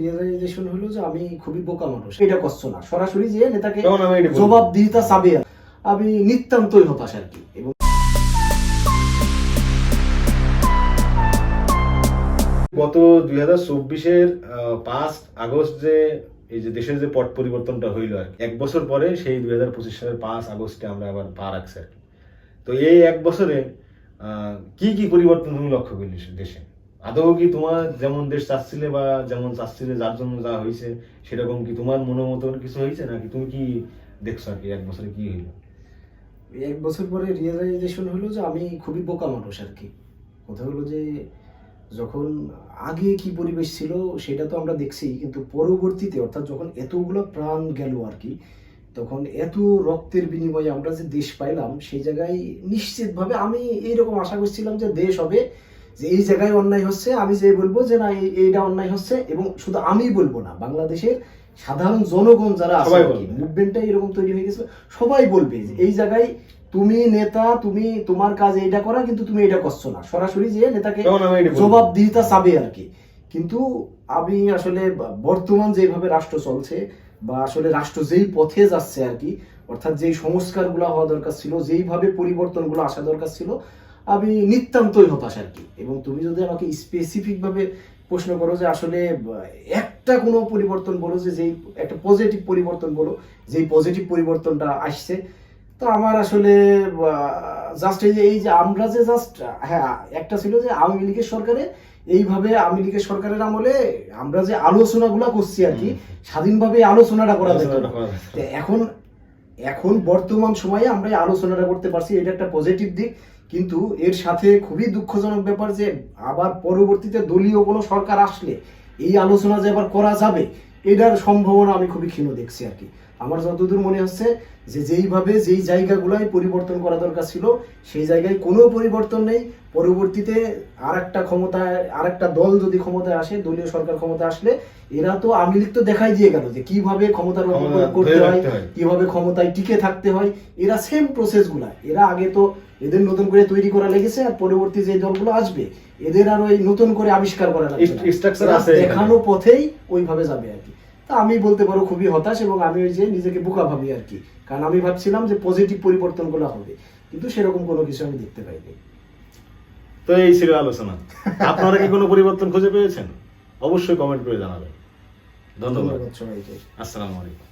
Realisation হলো যে আমি খুবই বোকা মানুষ। এটা কষ্ট না। সরাসরি যে নেতাকে আমি চাবে নিতান্তই হতাশ আর কি। এবং গত দুই হাজার চব্বিশের পাঁচ আগস্ট যে এই যে দেশের যে পট পরিবর্তনটা হইল আর এক বছর পরে সেই দুই হাজার পঁচিশ সালের পাঁচ আগস্টে আমরা আবার পা রাখছি আর কি। তো এই এক বছরে আহ, কি কি পরিবর্তন তুমি লক্ষ্য করলি দেশে? আদৌ কি তোমার যেমন দেশ চাচ্ছিলে বা যেমন চাচ্ছিলে, যার জন্য যা হয়েছে, সেরকম কি তোমার মনের মতন কিছু হয়েছে? নাকি তুমি কি দেখছ আর কি এক বছরে কি হইল? এক বছর পরে রিয়েলাইজেশন হলো যে আমি খুবই বোকা মানুষ আর কি। কথা হলো যে যখন আগে কি পরিবেশ ছিল, সেটা তো আমরা দেখছি, কিন্তু পরবর্তীতে, অর্থাৎ যখন এতগুলো প্রাণ গেল আর কি, তখন এত রক্তের বিনিময়ে আমরা যে দেশ পাইলাম, সেই জায়গায় নিশ্চিতভাবে আমি এইরকম আশা করছিলাম যে দেশ হবে যে এই জায়গায় অন্যায় হচ্ছে আমি যে বলব যে না এইটা অন্যায় হচ্ছে এবং শুধু আমি বলব না বাংলাদেশের সাধারণ জনগণ যারা আছে। মুভমেন্টটা এরকম তৈরি হয়ে গেছে সবাই বলবে যে এই জায়গায় তুমি নেতা তুমি তোমার কাজ এইটা করা কিন্তু তুমি এটা করছ না সরাসরি যে নেতাকে। জবাব দিতা চাবে আর কি কিন্তু আমি আসলে বর্তমান যেভাবে রাষ্ট্র চলছে বা আসলে রাষ্ট্র যেই পথে যাচ্ছে আর কি অর্থাৎ যেই সংস্কারগুলো হওয়া দরকার ছিল যেইভাবে পরিবর্তনগুলো আসা দরকার ছিল আমি নিতান্তই হতাশ আর কি। এবং তুমি যদি আমাকে স্পেসিফিক ভাবে প্রশ্ন করো যে আসলে একটা কোনো পরিবর্তন বলো যে যেই একটা পজিটিভ পরিবর্তন বলো যেই পজিটিভ পরিবর্তনটা আসছে তো আমার আসলে জাস্ট এই যে এই যে আমরা যে জাস্ট হ্যাঁ একটা ছিল যে আওয়ামী লীগের সরকারে এইভাবে আওয়ামী লীগের সরকারের আমলে আমরা যে আলোচনাগুলো করছি আর কি স্বাধীনভাবে আলোচনাটা করা যেত। এখন এখন বর্তমান সময়ে আমরা এই আলোচনাটা করতে পারছি, এটা একটা পজিটিভ দিক। কিন্তু এর সাথে খুবই দুঃখজনক ব্যাপার যে, আবার পরবর্তীতে দলীয় কোনো সরকার আসলে এই আলোচনা যে আবার করা যাবে, এটার সম্ভাবনা আমি খুবই ক্ষীণ দেখছি আর কি। আমার যতদূর মনে হচ্ছে যে যেইভাবে যেই জায়গাগুলোয় পরিবর্তন করা দরকার ছিল সেই জায়গায় কোনো পরিবর্তন নেই। পরবর্তীতে আর একটা ক্ষমতায় আর একটা দল যদি ক্ষমতায় আসে দলীয় সরকার ক্ষমতায় আসলে এরা তো আওয়ামী লীগ তো দেখাই দিয়ে গেল যে কীভাবে ক্ষমতার অপপ্রয়োগ করতে হয় কীভাবে ক্ষমতায় টিকে থাকতে হয় এরা সেম প্রসেসগুলা। এরা আগে তো এদের নতুন করে তৈরি করা লেগেছে আর পরবর্তী যে দলগুলো আসবে এদের আরও এই নতুন করে আবিষ্কার করা লাগবে। দেখানো পথেই ওইভাবে যাবে আর কি। তা আমি বলতে পারো খুবই হতাশ এবং আমি ওই যে নিজেকে বোকা ভাবি আর কি। কারণ আমি ভাবছিলাম যে পজিটিভ পরিবর্তনগুলো হবে কিন্তু সেরকম কোনো কিছু আমি দেখতে পাইনি। তো এই ছিল আলোচনা। আপনারা কি কোনো পরিবর্তন খুঁজে পেয়েছেন? অবশ্যই কমেন্ট করে জানাবেন। ধন্যবাদ সবাইকে। আসসালামু আলাইকুম।